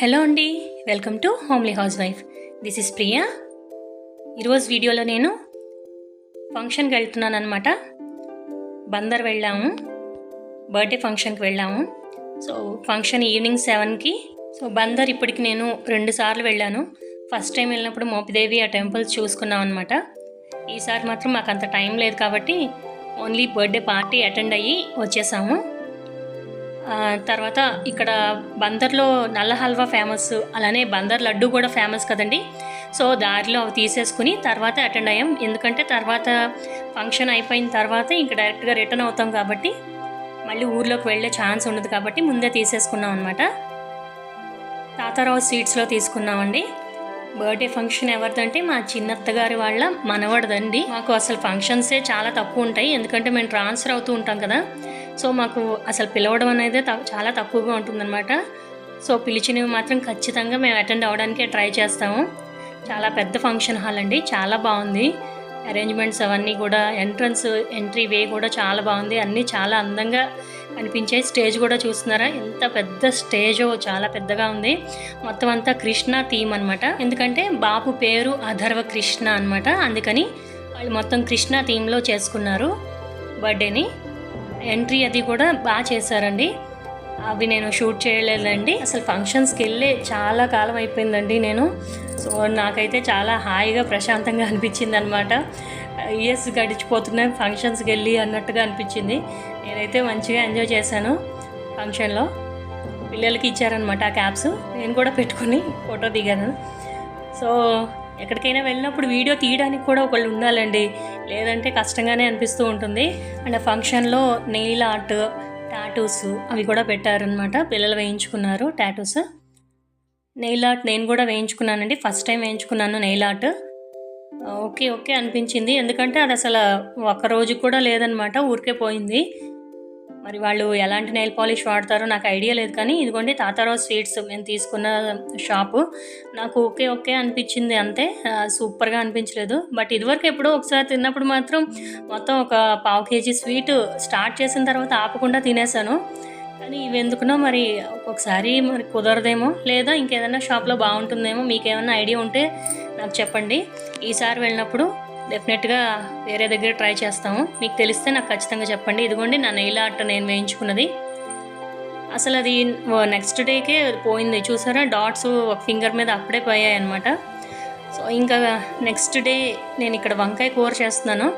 Hello అండి welcome to homely housewife this is Priya. ఈరోజు వీడియోలో నేను ఫంక్షన్కి వెళ్తున్నాను అనమాట బందర్ వెళ్ళాము బర్త్డే ఫంక్షన్కి వెళ్ళాము. సో ఫంక్షన్ ఈవినింగ్ సెవెన్కి. సో బందర్ ఇప్పటికి నేను రెండు సార్లు వెళ్ళాను. ఫస్ట్ టైం వెళ్ళినప్పుడు మోపిదేవి ఆ టెంపుల్స్ చూసుకున్నాం అనమాట ఈసారి మాత్రం మాకు అంత టైం లేదు కాబట్టి ఓన్లీ బర్త్డే పార్టీ అటెండ్ అయ్యి వచ్చేసాము. తర్వాత ఇక్కడ బందర్లో నల్ల హల్వా ఫేమస్ అలానే బందర్ లడ్డు కూడా ఫేమస్ కదండి. సో దారిలో అవి తీసేసుకుని తర్వాత అటెండ్ అయ్యాం. ఎందుకంటే తర్వాత ఫంక్షన్ అయిపోయిన తర్వాత ఇంక డైరెక్ట్గా రిటర్న్ అవుతాం కాబట్టి మళ్ళీ ఊర్లోకి వెళ్ళే ఛాన్స్ ఉండదు కాబట్టి ముందే తీసేసుకున్నాం అనమాట తాతారావు స్వీట్స్లో తీసుకున్నామండి. బర్త్డే ఫంక్షన్ ఎవరిదంటే మా చిన్నత్తగారి వాళ్ళ మనవడదండి. మాకు అసలు ఫంక్షన్సే చాలా తక్కువ ఉంటాయి. ఎందుకంటే మేము ట్రాన్స్ఫర్ అవుతూ ఉంటాం కదా. సో మాకు అసలు పిలవడం అనేది త- చాలా తక్కువగా ఉంటుందన్నమాట. సో పిలిచినవి మాత్రం ఖచ్చితంగా మేము అటెండ్ అవ్వడానికే ట్రై చేస్తాము. చాలా పెద్ద ఫంక్షన్ హాల్ అండి చాలా బాగుంది. అరేంజ్మెంట్స్ అవన్నీ కూడా ఎంట్రన్స్ ఎంట్రీ వే కూడా చాలా బాగుంది. అన్నీ చాలా అందంగా అనిపించాయి. స్టేజ్ కూడా చూస్తున్నారా? ఎంత పెద్ద స్టేజ్ చాలా పెద్దగా ఉంది. మొత్తం అంతా కృష్ణ థీమ్ అనమాట ఎందుకంటే బాపు పేరు అధర్వ కృష్ణ అనమాట అందుకని వాళ్ళు మొత్తం కృష్ణ థీమ్లో చేసుకున్నారు బర్త్డేని. ఎంట్రీ అది కూడా బాగా చేశారండి. అవి నేను షూట్ చేయలేదండి. అసలు ఫంక్షన్స్కి వెళ్ళి చాలా కాలం అయిపోయిందండి నేను. సో నాకైతే చాలా హాయిగా ప్రశాంతంగా అనిపించింది అనమాట ఇయర్స్ గడిచిపోతున్నాయి ఫంక్షన్స్కి వెళ్ళి అన్నట్టుగా అనిపించింది. నేనైతే మంచిగా ఎంజాయ్ చేశాను ఫంక్షన్లో. పిల్లలకి ఇచ్చారనమాట ఆ క్యాప్స్. నేను కూడా పెట్టుకుని ఫోటో దిగాను. సో ఎక్కడికైనా వెళ్ళినప్పుడు వీడియో తీయడానికి కూడా ఒకళ్ళు ఉండాలండి. లేదంటే కష్టంగానే అనిపిస్తూ ఉంటుంది. అండ్ ఆ ఫంక్షన్లో నెయిల్ ఆర్ట్ టాటూస్ అవి కూడా పెట్టారనమాట పిల్లలు వేయించుకున్నారు టాటూస్. నెయిల్ ఆర్ట్ నేను కూడా వేయించుకున్నానండి. ఫస్ట్ టైం వేయించుకున్నాను నెయిల్ ఆర్ట్. ఓకే ఓకే అనిపించింది. ఎందుకంటే అది అసలు ఒక్క రోజు కూడా లేదనమాట ఊరికే పోయింది. మరి వాళ్ళు ఎలాంటి నెయిల్ పాలిష్ వాడతారో నాకు ఐడియా లేదు కానీ ఇదిగోండి తాతారావు స్వీట్స్ మేము తీసుకున్న షాపు నాకు ఓకే ఓకే అనిపించింది అంతే. సూపర్గా అనిపించలేదు. బట్ ఇదివరకు ఎప్పుడో ఒకసారి తిన్నప్పుడు మాత్రం మొత్తం ఒక పావు కేజీ స్వీట్ స్టార్ట్ చేసిన తర్వాత ఆపకుండా తినేసాను. కానీ ఇవి ఎందుకునో మరి ఒక్కొక్కసారి మరి కుదరదేమో లేదా ఇంకేదైనా షాప్లో బాగుంటుందేమో మీకు ఏమైనా ఐడియా ఉంటే నాకు చెప్పండి. ఈసారి వెళ్ళినప్పుడు డెఫినెట్గా వేరే దగ్గర ట్రై చేస్తాము. మీకు తెలిస్తే నాకు ఖచ్చితంగా చెప్పండి. ఇదిగోండి నా నెయిల్ ఆర్ట్ నేను వేయించుకున్నది. అసలు అది నెక్స్ట్ డేకే పోయింది. చూసారా? డాట్స్ ఒక ఫింగర్ మీద అప్పుడే పోయాయి అనమాట సో ఇంకా నెక్స్ట్ డే నేను ఇక్కడ వంకాయ కూర చేస్తున్నాను.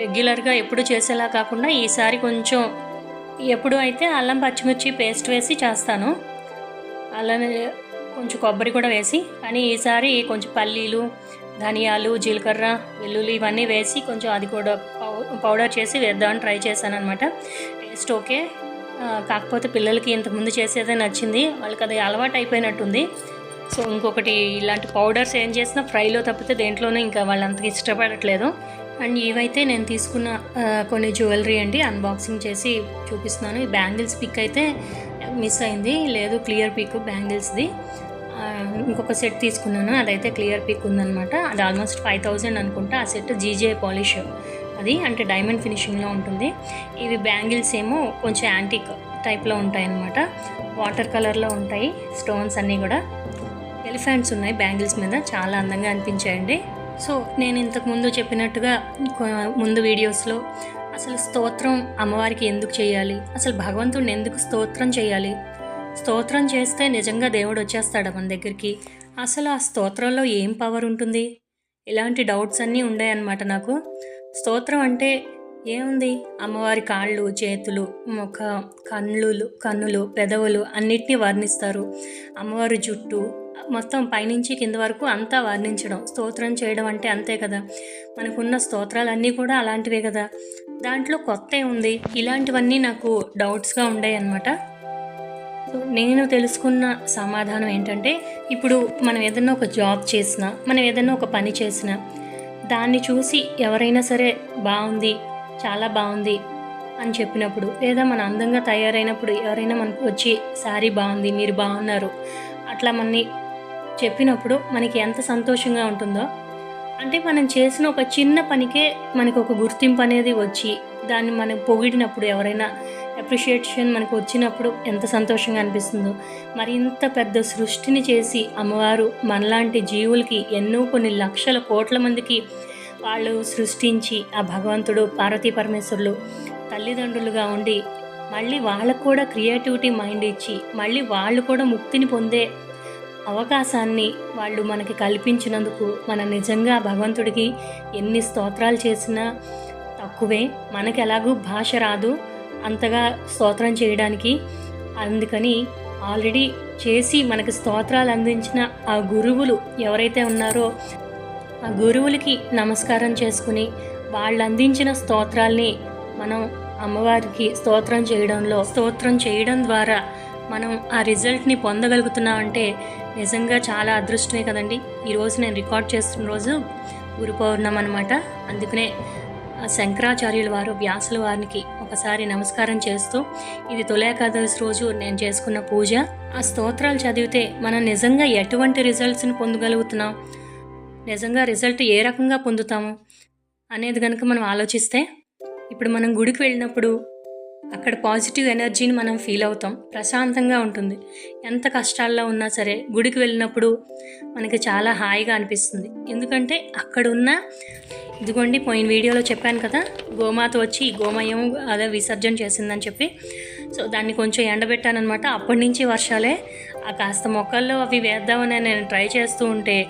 రెగ్యులర్గా ఎప్పుడు చేసేలా కాకుండా ఈసారి కొంచెం ఎప్పుడు అయితే అల్లం పచ్చిమిర్చి పేస్ట్ వేసి చేస్తాను. అలానే కొంచెం కొబ్బరి కూడా వేసి కానీ ఈసారి కొంచెం పల్లీలు ధనియాలు జీలకర్ర వెల్లుల్లి ఇవన్నీ వేసి కొంచెం అది కూడా పౌ- పౌడర్ చేసి వేద్దామని ట్రై చేశాను అనమాట టేస్ట్ ఓకే. కాకపోతే పిల్లలకి ఇంతకుముందు చేసేదే నచ్చింది. వాళ్ళకి అది అలవాటు అయిపోయినట్టుంది. సో ఇంకొకటి ఇలాంటి పౌడర్స్ ఏం చేసినా ఫ్రైలో తప్పితే దేంట్లోనే ఇంకా వాళ్ళు అంతగా ఇష్టపడట్లేదు. అండ్ ఇవైతే నేను తీసుకున్న కొన్ని జ్యువెలరీ అండి. అన్బాక్సింగ్ చేసి చూపిస్తున్నాను. ఈ బ్యాంగిల్స్ పిక్ అయితే మిస్ అయింది. లేదు క్లియర్ పిక్ బ్యాంగిల్స్ది. ఇంకొక సెట్ తీసుకున్నాను. అదైతే క్లియర్ పిక్ ఉందనమాట అది ఆల్మోస్ట్ ఫైవ్ థౌజండ్ అనుకుంటా. ఆ సెట్ జీజే పాలిష్ అది అంటే డైమండ్ ఫినిషింగ్లో ఉంటుంది. ఇవి బ్యాంగిల్స్ ఏమో కొంచెం యాంటిక్ టైప్లో ఉంటాయి అన్నమాట వాటర్ కలర్లో ఉంటాయి. స్టోన్స్ అన్నీ కూడా. ఎలిఫెంట్స్ ఉన్నాయి బ్యాంగిల్స్ మీద. చాలా అందంగా అనిపించాయండి. సో నేను ఇంతకు ముందు చెప్పినట్టుగా ముందు వీడియోస్లో అసలు స్తోత్రం అమ్మవారికి ఎందుకు చేయాలి? అసలు భగవంతుడిని ఎందుకు స్తోత్రం చేయాలి? స్తోత్రం చేస్తే నిజంగా దేవుడు వచ్చేస్తాడు మన దగ్గరికి? అసలు ఆ స్తోత్రంలో ఏం పవర్ ఉంటుంది? ఇలాంటి డౌట్స్ అన్నీ ఉన్నాయన్నమాట నాకు. స్తోత్రం అంటే ఏముంది? అమ్మవారి కాళ్ళు చేతులు ముఖ కన్నులు కన్నులు పెదవులు అన్నిటినీ వర్ణిస్తారు. అమ్మవారి జుట్టు మొత్తం పైనుంచి కింద వరకు అంతా వర్ణించడం. స్తోత్రం చేయడం అంటే అంతే కదా. మనకున్న స్తోత్రాలన్నీ కూడా అలాంటివే కదా. దాంట్లో కొత్త ఉంది ఇలాంటివన్నీ నాకు డౌట్స్గా ఉండాయి అన్నమాట. సో నేను తెలుసుకున్న సమాధానం ఏంటంటే ఇప్పుడు మనం ఏదైనా ఒక జాబ్ చేసినా మనం ఏదైనా ఒక పని చేసినా దాన్ని చూసి ఎవరైనా సరే బాగుంది చాలా బాగుంది అని చెప్పినప్పుడు లేదా మన అందంగా తయారైనప్పుడు ఎవరైనా మనకు వచ్చి శారీ బాగుంది మీరు బాగున్నారు అట్లా మనని చెప్పినప్పుడు మనకి ఎంత సంతోషంగా ఉంటుందో అంటే మనం చేసిన ఒక చిన్న పనికే మనకు ఒక గుర్తింపు అనేది వచ్చి దాన్ని మనం పొగిడినప్పుడు ఎవరైనా అప్రిషియేషన్ మనకు వచ్చినప్పుడు ఎంత సంతోషంగా అనిపిస్తుందో. మరి ఇంత పెద్ద సృష్టిని చేసి అమ్మవారు మనలాంటి జీవులకి ఎన్నో కొన్ని లక్షల కోట్ల మందికి వాళ్ళు సృష్టించి ఆ భగవంతుడు పార్వతీ పరమేశ్వరులు తల్లిదండ్రులుగా ఉండి మళ్ళీ వాళ్ళకు కూడా క్రియేటివిటీ మైండ్ ఇచ్చి మళ్ళీ వాళ్ళు కూడా ముక్తిని పొందే అవకాశాన్ని వాళ్ళు మనకి కల్పించినందుకు మన నిజంగా భగవంతుడికి ఎన్ని స్తోత్రాలు చేసినా తక్కువే. మనకి ఎలాగూ భాష రాదు. అంతగా స్తోత్రం చేయడానికి అందుకని ఆల్రెడీ చేసి మనకి స్తోత్రాలు అందించిన ఆ గురువులు ఎవరైతే ఉన్నారో ఆ గురువులకి నమస్కారం చేసుకుని వాళ్ళు అందించిన స్తోత్రాల్ని మనం అమ్మవారికి స్తోత్రం చేయడంలో స్తోత్రం చేయడం ద్వారా మనం ఆ రిజల్ట్ని పొందగలుగుతున్నామంటే నిజంగా చాలా అదృష్టమే కదండి. ఈరోజు నేను రికార్డ్ చేస్తున్న రోజు గురు పౌర్ణం అనమాట అందుకనే శంకరాచార్యుల వారు వ్యాసుల వారికి ఒకసారి నమస్కారం చేస్తూ ఇది తొలేకాదశి రోజు నేను చేసుకున్న పూజ. ఆ స్తోత్రాలు చదివితే మనం నిజంగా ఎటువంటి రిజల్ట్స్ని పొందగలుగుతున్నాం? నిజంగా రిజల్ట్ ఏ రకంగా పొందుతాము? అనేది కనుక మనం ఆలోచిస్తే ఇప్పుడు మనం గుడికి వెళ్ళినప్పుడు అక్కడ పాజిటివ్ ఎనర్జీని మనం ఫీల్ అవుతాం. ప్రశాంతంగా ఉంటుంది. ఎంత కష్టాల్లో ఉన్నా సరే గుడికి వెళ్ళినప్పుడు మనకి చాలా హాయిగా అనిపిస్తుంది. ఎందుకంటే అక్కడ ఉన్న ఇదిగోండి పోయిన వీడియోలో చెప్పాను కదా గోమాత వచ్చి గోమయం అదే విసర్జన చేసిందని చెప్పి. సో దాన్ని కొంచెం ఎండబెట్టానమాట అప్పటి నుంచి వర్షాలే. ఆ కాస్త మొక్కల్లో అవి వేద్దామని నేను ట్రై చేస్తూ ఉంటే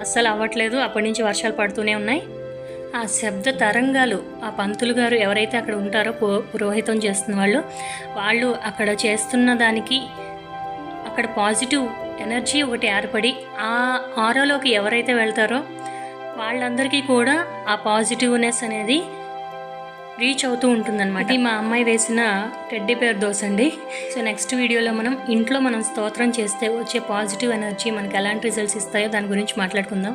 అస్సలు అవ్వట్లేదు. అప్పటి నుంచి వర్షాలు పడుతూనే ఉన్నాయి. ఆ శబ్ద తరంగాలు ఆ పంతులు గారు ఎవరైతే అక్కడ ఉంటారో పో పురోహితం చేస్తున్న వాళ్ళు వాళ్ళు అక్కడ చేస్తున్న దానికి అక్కడ పాజిటివ్ ఎనర్జీ ఒకటి ఏర్పడి ఆ ఆరోలోకి ఎవరైతే వెళ్తారో వాళ్ళందరికీ కూడా ఆ పాజిటివ్నెస్ అనేది రీచ్ అవుతూ ఉంటుందన్నమాట. ఇది మా అమ్మాయి వేసిన టెడ్డీ పేర్ దోశ అండి సో నెక్స్ట్ వీడియోలో మనం ఇంట్లో మనం స్తోత్రం చేస్తే వచ్చే పాజిటివ్ ఎనర్జీ మనకు ఎలాంటి రిజల్ట్స్ ఇస్తాయో దాని గురించి మాట్లాడుకుందాం.